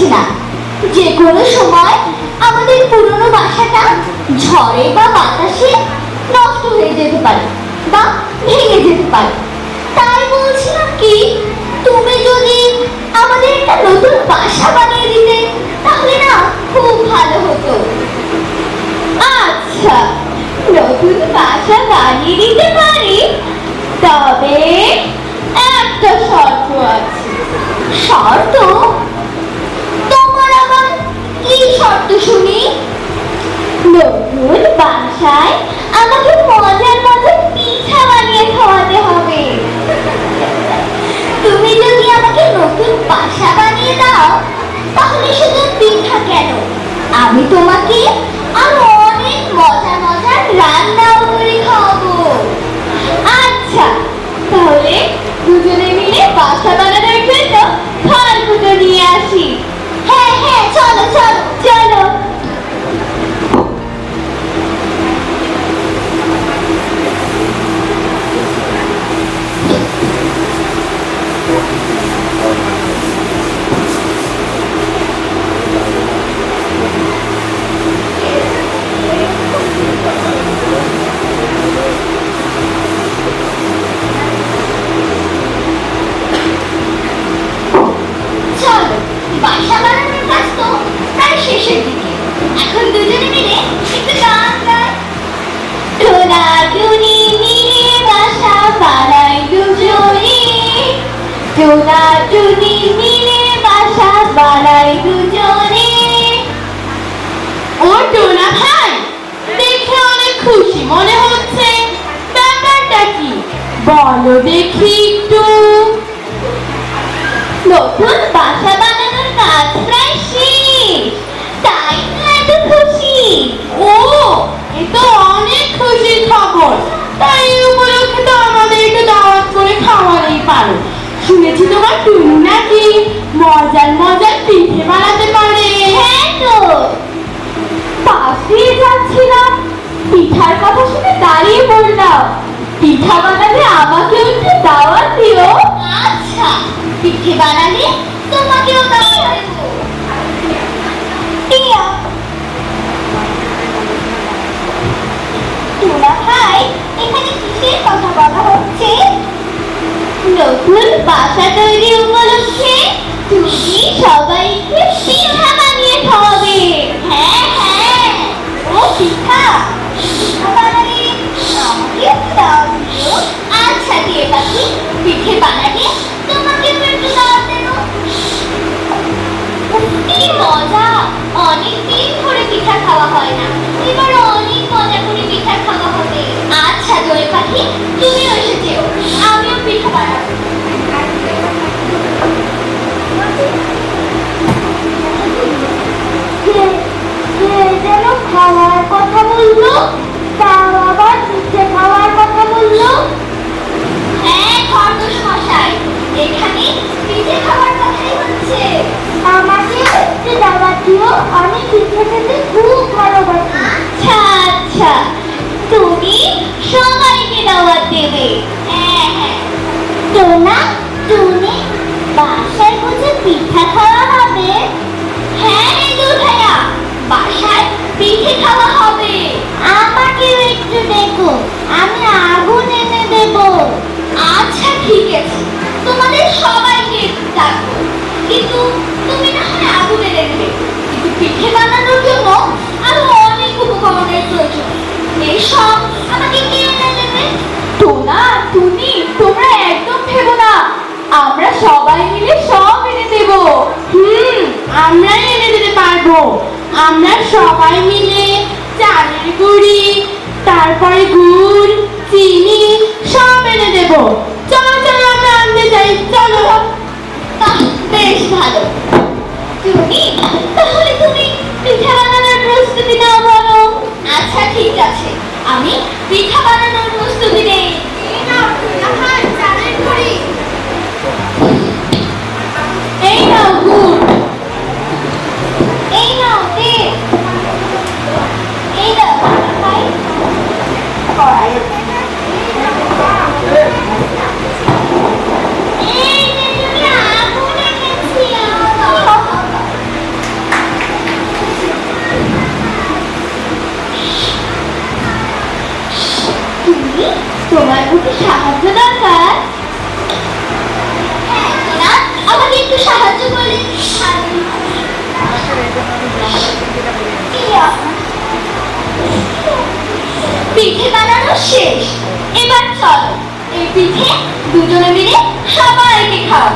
ভালো না। যে কোনো সময় আমাদের পুরনো বাসাটা ঝড়ে বা বাতাসে নষ্ট হয়ে যেতে পারে বা ভেঙে যেতে পারে। তাই বলছিলাম কি, তুমি যদি আমাদের একটা নতুন বাসা বানিয়ে দিতে, তাহলে না খুব ভালো হতো। আচ্ছা নতুন বাসা বানিয়ে দিতে পারি, তবে একটা শর্ত আছে। শর্ত শর্ত শুনি? বাসায় আমাকে মজার পিঠা বানিয়ে খাওয়াতে হবে। তুমি যদি আমাকে নতুন বাসা বানিয়ে দাও, তাহলে শুধু পিঠা কেন? আমি তোমাকে আরও বানাই দুজনে টোনা টুনি মিলে বাসা বানাই দুজনে ও টোনা ভাই, দেখে অনেক খুশি মনে হচ্ছে। ব্যাপারটা কি? বলো দেখি একটু। নতুন পিঠার কথা শুনে দাঁড়িয়ে পড়লাম পিঠা বানালে আমাকেও একটু দাওয়াত দিও। আচ্ছা পিঠে বানালে তোমাকেও দাওয়া দেবো। টিয়া টুনা ভাই এখানে কিসের কথা বলা হচ্ছে? নতুন বাসা তৈরি উপলক্ষে তুমি সবাইকে পিঠা দাওয়াত দিও আমি পিঠে খেতে খুব ভালোবাসি। আচ্ছা আচ্ছা। তুমি সবাইকে দাওয়াত দেবে। হ্যাঁ হ্যাঁ। টোনা তুমি বাসায় বুঝে পিঠা খাওয়া হবে। হ্যাঁ রে ভাইয়া বাসায় পিঠে খাওয়া হবে। আমাকেও একটু দেখো আমি আগুন এনে দেব। আচ্ছা ঠিক আছে। তোমাদের সবাইকে ডাকবো। কিন্তু দিলে তুমি, তোমরা একদম ভেবো না। আমরা সবাই মিলে সব এনে দেব। আমরাই এনে দিতে পারব। আমরা সবাই মিলে চালের গুঁড়ি, তারপরে গুড়, চিনি সব এনে দেবো। চলো চলো, আমরা আনতে যাই। চলো। বেশ ভালো। তুমি, তাহলে তুমি পিঠা বানানোর প্রস্তুতি নাও বলো। আচ্ছা ঠিক আছে। আমি পিঠা বানানো তোমার বুঝি সাহায্য দরকার। হ্যাঁ, আমাকে একটু সাহায্য করলে। পিঠে বানানো শেষ। এবার চলো, এই পিঠে দুজনে মিলে সবাইকে খাওয়া